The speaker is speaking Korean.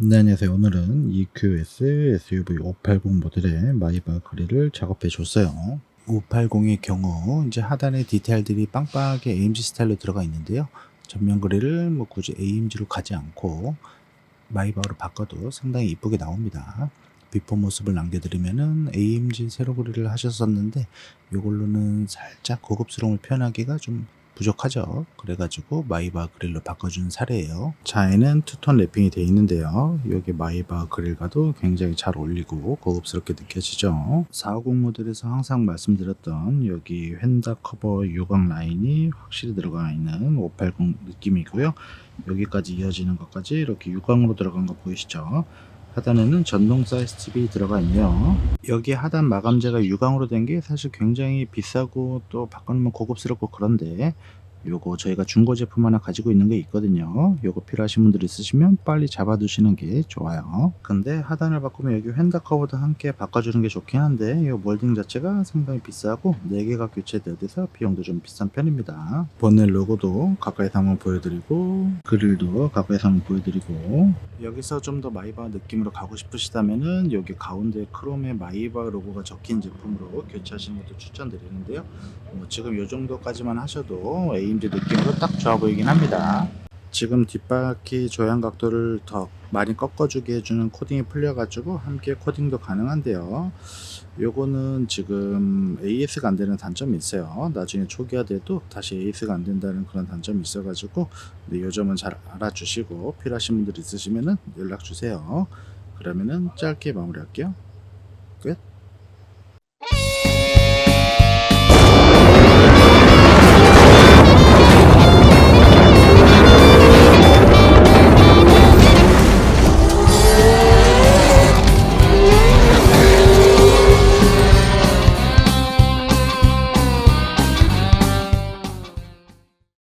네, 안녕하세요. 오늘은 EQS SUV 580 모델의 마이바 그릴을 작업해 줬어요. 580의 경우 이제 하단에 디테일들이 빵빵하게 AMG 스타일로 들어가 있는데요. 전면 그릴을 뭐 굳이 AMG로 가지 않고 마이바로 바꿔도 상당히 이쁘게 나옵니다. 비포 모습을 남겨드리면은 AMG 세로 그릴을 하셨었는데 이걸로는 살짝 고급스러움을 표현하기가 좀 부족하죠. 그래가지고 마이바 그릴로 바꿔준 사례예요. 차에는 투톤 랩핑이 되어 있는데요. 여기 마이바 그릴과도 굉장히 잘 어울리고 고급스럽게 느껴지죠. 450 모델에서 항상 말씀드렸던 여기 휀다 커버 유광 라인이 확실히 들어가 있는 580 느낌이고요. 여기까지 이어지는 것까지 이렇게 유광으로 들어간 거 보이시죠? 하단에는 전동 사이즈 TV 들어가 있네요. 여기 하단 마감재가 유광으로 된 게 사실 굉장히 비싸고 또 바꿔놓으면 고급스럽고 그런데 요거 저희가 중고 제품 하나 가지고 있는 게 있거든요. 요거 필요하신 분들 있으시면 빨리 잡아두시는 게 좋아요. 근데 하단을 바꾸면 여기 휀다 커버도 함께 바꿔주는 게 좋긴 한데 이 몰딩 자체가 상당히 비싸고 4개가 교체돼서 비용도 좀 비싼 편입니다. 본넷 로고도 가까이서 한번 보여드리고 그릴도 가까이서 한번 보여드리고 여기서 좀 더 마이바 느낌으로 가고 싶으시다면은 여기 가운데 크롬에 마이바 로고가 적힌 제품으로 교체하시는 것도 추천드리는데요. 뭐 지금 이 정도까지만 하셔도 AMG 느낌으로 딱 좋아 보이긴 합니다. 지금 뒷바퀴 조향 각도를 더 많이 꺾어주게 해주는 코딩이 풀려가지고 함께 코딩도 가능한데요. 요거는 지금 AS가 안 되는 단점이 있어요. 나중에 초기화돼도 다시 AS가 안 된다는 그런 단점이 있어가지고 네, 요 점은 잘 알아주시고 필요하신 분들 있으시면은 연락 주세요. 그러면은 짧게 마무리할게요.